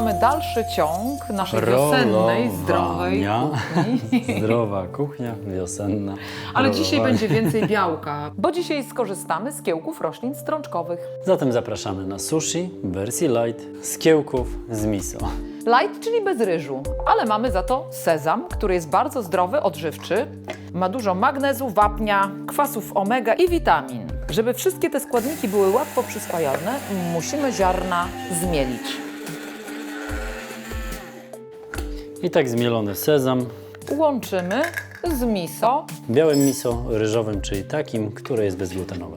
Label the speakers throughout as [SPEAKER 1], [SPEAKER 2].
[SPEAKER 1] mamy dalszy ciąg naszej wiosennej, zdrowej kuchni.
[SPEAKER 2] Zdrowa kuchnia wiosenna.
[SPEAKER 1] Ale dzisiaj będzie więcej białka, bo dzisiaj skorzystamy z kiełków roślin strączkowych.
[SPEAKER 2] Zatem zapraszamy na sushi w wersji light z kiełków z miso.
[SPEAKER 1] Light, czyli bez ryżu, ale mamy za to sezam, który jest bardzo zdrowy, odżywczy. Ma dużo magnezu, wapnia, kwasów omega i witamin. Żeby wszystkie te składniki były łatwo przyswajalne, musimy ziarna zmielić.
[SPEAKER 2] I tak zmielony sezam,
[SPEAKER 1] Łączymy z miso,
[SPEAKER 2] białym miso, ryżowym, czyli takim, które jest bezglutenowe.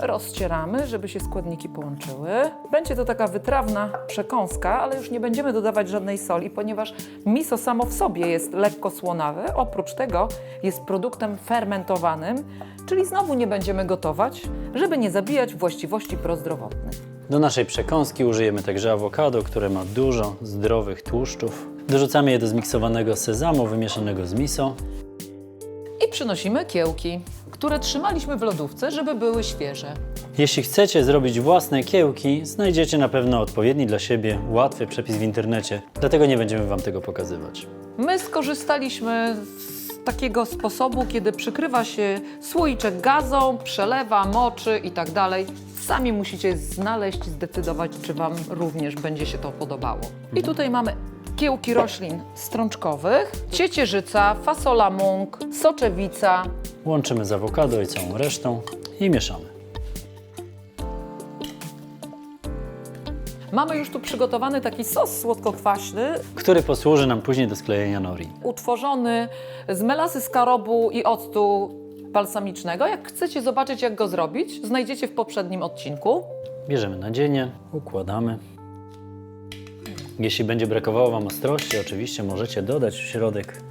[SPEAKER 1] rozcieramy, żeby się składniki połączyły. Będzie to taka wytrawna przekąska, ale już nie będziemy dodawać żadnej soli, ponieważ miso samo w sobie jest lekko słonawe. Oprócz tego jest produktem fermentowanym, czyli znowu nie będziemy gotować, żeby nie zabijać właściwości prozdrowotnych.
[SPEAKER 2] Do naszej przekąski użyjemy także awokado, które ma dużo zdrowych tłuszczów. Dorzucamy je do zmiksowanego sezamu wymieszanego z miso.
[SPEAKER 1] I przynosimy kiełki, które trzymaliśmy w lodówce, żeby były świeże.
[SPEAKER 2] Jeśli chcecie zrobić własne kiełki, znajdziecie na pewno odpowiedni dla siebie, łatwy przepis w internecie, dlatego nie będziemy Wam tego pokazywać.
[SPEAKER 1] My skorzystaliśmy z takiego sposobu, kiedy przykrywa się słoiczek gazą, przelewa, moczy i tak dalej. Sami musicie znaleźć, zdecydować, czy Wam również będzie się to podobało. I tutaj mamy kiełki roślin strączkowych, ciecierzyca, fasola mąk, soczewica.
[SPEAKER 2] Łączymy z awokado i całą resztą i mieszamy.
[SPEAKER 1] Mamy już tu przygotowany taki sos słodko-kwaśny,
[SPEAKER 2] Który posłuży nam później do sklejenia nori.
[SPEAKER 1] utworzony z melasy skarobu i octu balsamicznego. Jak chcecie zobaczyć, jak go zrobić, znajdziecie w poprzednim odcinku.
[SPEAKER 2] Bierzemy nadzienie, układamy. Jeśli będzie brakowało Wam ostrości, oczywiście możecie dodać w środek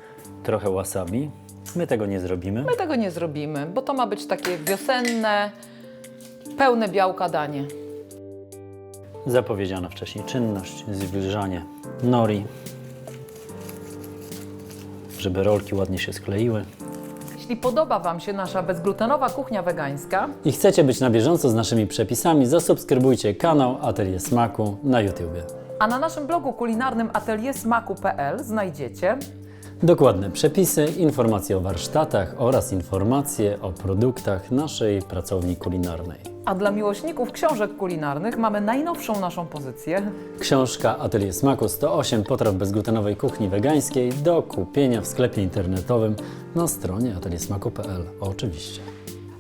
[SPEAKER 2] trochę wasabi. My tego nie zrobimy.
[SPEAKER 1] My tego nie zrobimy, bo to ma być takie wiosenne, pełne białka danie.
[SPEAKER 2] Zapowiedziana wcześniej czynność, zwilżanie nori, żeby rolki ładnie się skleiły.
[SPEAKER 1] Jeśli podoba Wam się nasza bezglutenowa kuchnia wegańska,
[SPEAKER 2] I chcecie być na bieżąco z naszymi przepisami, zasubskrybujcie kanał Atelier Smaku na YouTubie.
[SPEAKER 1] a na naszym blogu kulinarnym ateliersmaku.pl znajdziecie
[SPEAKER 2] Dokładne przepisy, informacje o warsztatach oraz informacje o produktach naszej pracowni kulinarnej.
[SPEAKER 1] a dla miłośników książek kulinarnych mamy najnowszą naszą pozycję.
[SPEAKER 2] Książka Atelier Smaku 108 potraw bezglutenowej kuchni wegańskiej do kupienia w sklepie internetowym na stronie ateliersmaku.pl. Oczywiście.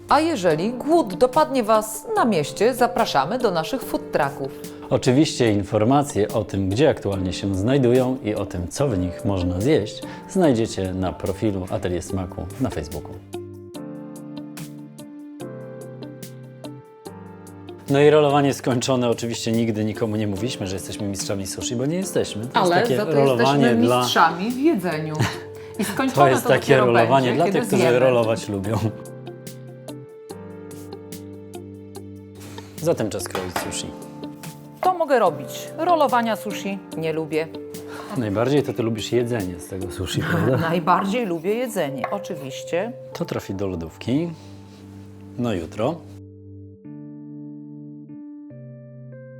[SPEAKER 1] A jeżeli głód dopadnie Was na mieście, zapraszamy do naszych food trucków.
[SPEAKER 2] Oczywiście informacje o tym, gdzie aktualnie się znajdują i o tym, co w nich można zjeść, znajdziecie na profilu Atelier Smaku na Facebooku. No i rolowanie skończone. Oczywiście nigdy nikomu nie mówiliśmy, że jesteśmy mistrzami sushi, bo nie jesteśmy. To
[SPEAKER 1] Ale
[SPEAKER 2] jest takie
[SPEAKER 1] za to
[SPEAKER 2] rolowanie
[SPEAKER 1] jesteśmy
[SPEAKER 2] dla.
[SPEAKER 1] mistrzami w jedzeniu. I skończone
[SPEAKER 2] To jest takie
[SPEAKER 1] dopiero
[SPEAKER 2] rolowanie
[SPEAKER 1] będzie,
[SPEAKER 2] dla tych, którzy
[SPEAKER 1] zjemy.
[SPEAKER 2] rolować lubią. Zatem czas kroić sushi.
[SPEAKER 1] To mogę robić. Rolowania sushi nie lubię.
[SPEAKER 2] Najbardziej to ty lubisz jedzenie z tego sushi, prawda?
[SPEAKER 1] Najbardziej lubię jedzenie, oczywiście.
[SPEAKER 2] To trafi do lodówki. No jutro.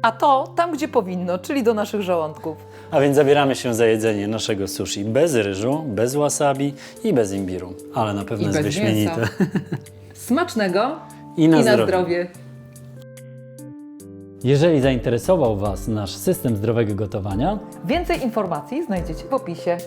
[SPEAKER 1] A to tam, gdzie powinno, czyli do naszych żołądków.
[SPEAKER 2] A więc zabieramy się za jedzenie naszego sushi bez ryżu, bez wasabi i bez imbiru. Ale na pewno
[SPEAKER 1] I
[SPEAKER 2] jest
[SPEAKER 1] bez
[SPEAKER 2] wyśmienite.
[SPEAKER 1] mięsa. Smacznego
[SPEAKER 2] I na,
[SPEAKER 1] i na
[SPEAKER 2] zdrowie.
[SPEAKER 1] zdrowie.
[SPEAKER 2] Jeżeli zainteresował Was nasz system zdrowego gotowania,
[SPEAKER 1] Więcej informacji znajdziecie w opisie.